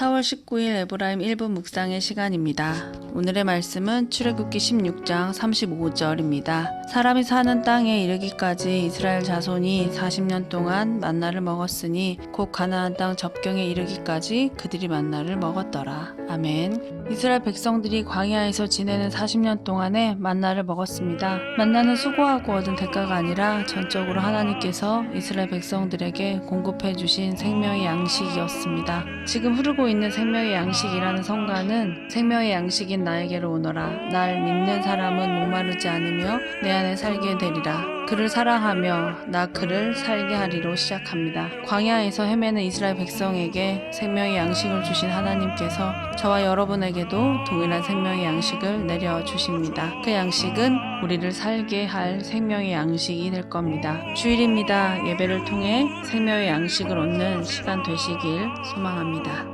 4월 19일 에브라임 1부 묵상의 시간입니다. 오늘의 말씀은 출애굽기 16장 35절입니다. 사람이 사는 땅에 이르기까지 이스라엘 자손이 40년 동안 만나를 먹었으니 곧 가나안 땅 접경에 이르기까지 그들이 만나를 먹었더라. 아멘. 이스라엘 백성들이 광야에서 지내는 40년 동안에 만나를 먹었습니다. 만나는 수고하고 얻은 대가가 아니라 전적으로 하나님께서 이스라엘 백성들에게 공급해 주신 생명의 양식이었습니다. 지금 흐르고 있는 생명의 양식이라는 성가는 생명의 양식인 나에게로 오너라. 날 믿는 사람은 목마르지 않으며 내 안에 살게 되리라. 그를 사랑하며 나 그를 살게 하리로 시작합니다. 광야에서 헤매는 이스라엘 백성에게 생명의 양식을 주신 하나님께서 저와 여러분에게도 동일한 생명의 양식을 내려 주십니다. 그 양식은 우리를 살게 할 생명의 양식이 될 겁니다. 주일입니다. 예배를 통해 생명의 양식을 얻는 시간 되시길 소망합니다.